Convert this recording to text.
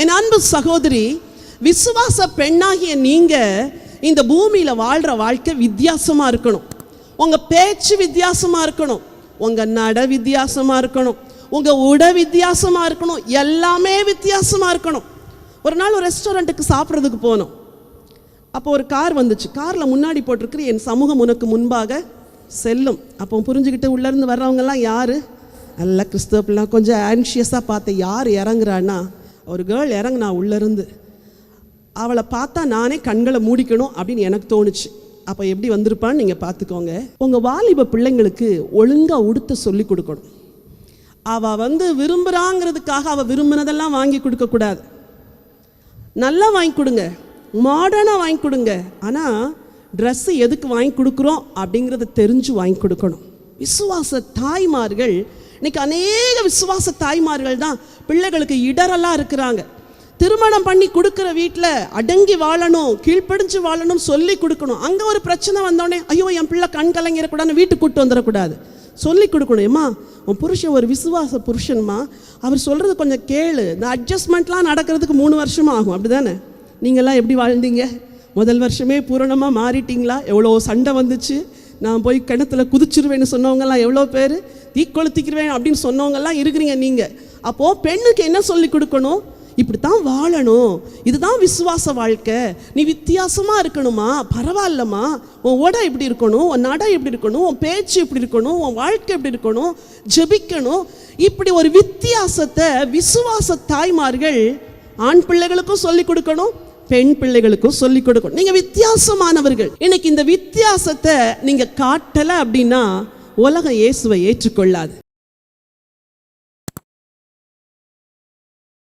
என் அன்பு சகோதரி விசுவாச பெண்ணாகிய நீங்கள் இந்த பூமியில் வாழ்கிற வாழ்க்கை வித்தியாசமாக இருக்கணும். உங்கள் பேச்சு வித்தியாசமாக இருக்கணும். உங்கள் நட வித்தியாசமாக இருக்கணும். உங்கள் உட வித்தியாசமாக இருக்கணும். எல்லாமே வித்தியாசமாக இருக்கணும். ஒரு நாள் ஒரு ரெஸ்டாரண்ட்டுக்கு சாப்பிட்றதுக்கு போனோம். அப்போ ஒரு கார் வந்துச்சு. காரில் முன்னாடி போட்டிருக்கு என் சமூகம் உனக்கு முன்பாக செல்லும். அப்போ புரிஞ்சுக்கிட்டு உள்ளேருந்து வர்றவங்கெல்லாம் யார்? நல்லா கிறிஸ்தவப்பெல்லாம் கொஞ்சம் ஆன்ஷியஸாக பார்த்து யார் இறங்குறான்னா ஒரு கேர்ள் இறங்குனா உள்ளேருந்து அவளை பார்த்தா நானே கண்களை மூடிக்கணும் அப்படின்னு எனக்கு தோணுச்சு. அப்போ எப்படி வந்திருப்பான்னு நீங்கள் பார்த்துக்கோங்க. உங்கள் வாலிப பிள்ளைங்களுக்கு ஒழுங்காக உடுத்த சொல்லி கொடுக்கணும். அவள் வந்து விரும்புகிறாங்கிறதுக்காக அவள் விரும்பினதெல்லாம் வாங்கி கொடுக்கக்கூடாது நல்லா வாங்கி கொடுங்க. மாடர்னாக வாங்கி கொடுங்க. ஆனால் ட்ரெஸ்ஸு எதுக்கு வாங்கி கொடுக்குறோம் அப்படிங்கிறத தெரிஞ்சு வாங்கி கொடுக்கணும். விசுவாச தாய்மார்கள் இன்னைக்கு அநேக விசுவாச தாய்மார்கள் தான் பிள்ளைகளுக்கு இடரெல்லாம் இருக்கிறாங்க. திருமணம் பண்ணி கொடுக்குற வீட்டில் அடங்கி வாழணும் கீழ்ப்படிஞ்சு வாழணும் சொல்லி கொடுக்கணும். அங்கே ஒரு பிரச்சனை வந்தோடனே ஐயோ என் பிள்ளை கண் கலங்கிடக்கூடாதுன்னு வீட்டுக்கு கூட்டு வந்துடக்கூடாது சொல்லி கொடுக்கணும். ஏம்மா உன் புருஷன் ஒரு விசுவாச புருஷன்மா. அவர் சொல்கிறது கொஞ்சம் கேளு. இந்த அட்ஜஸ்ட்மெண்ட்லாம் நடக்கிறதுக்கு மூணு வருஷம் ஆகும். அப்படி தானே நீங்கள்லாம் எப்படி வாழ்ந்தீங்க? முதல் வருஷமே பூரணமாக மாறிட்டீங்களா? எவ்வளோ சண்டை வந்துச்சு. நான் போய் கிணத்துல குதிச்சிருவேன்னு சொன்னவங்கலாம் எவ்வளோ பேர்? தீக்கொளுத்திக்கிறேன் அப்படின்னு சொன்னவங்கலாம் இருக்கிறீங்க நீங்கள் அப்போது பெண்ணுக்கு என்ன சொல்லி கொடுக்கணும்? இப்படித்தான் வாழணும். இதுதான் விசுவாச வாழ்க்கை. நீ வித்தியாசமாக இருக்கணுமா? பரவாயில்லம்மா. உன் உடை இப்படி இருக்கணும்? உன் நடை எப்படி இருக்கணும்? உன் பேச்சு எப்படி இருக்கணும்? உன் வாழ்க்கை எப்படி இருக்கணும்? ஜெபிக்கணும். இப்படி ஒரு வித்தியாசத்தை விசுவாச தாய்மார்கள் ஆண் பிள்ளைகளுக்கும் சொல்லி கொடுக்கணும் பெண் பிள்ளைகளுக்கும் சொல்லி கொடுக்கணும். நீங்கள் வித்தியாசமானவர்கள். இன்னைக்கு இந்த வித்தியாசத்தை நீங்கள் காட்டலை அப்படின்னா உலகம் இயேசுவை ஏற்றுக்கொள்ளாது.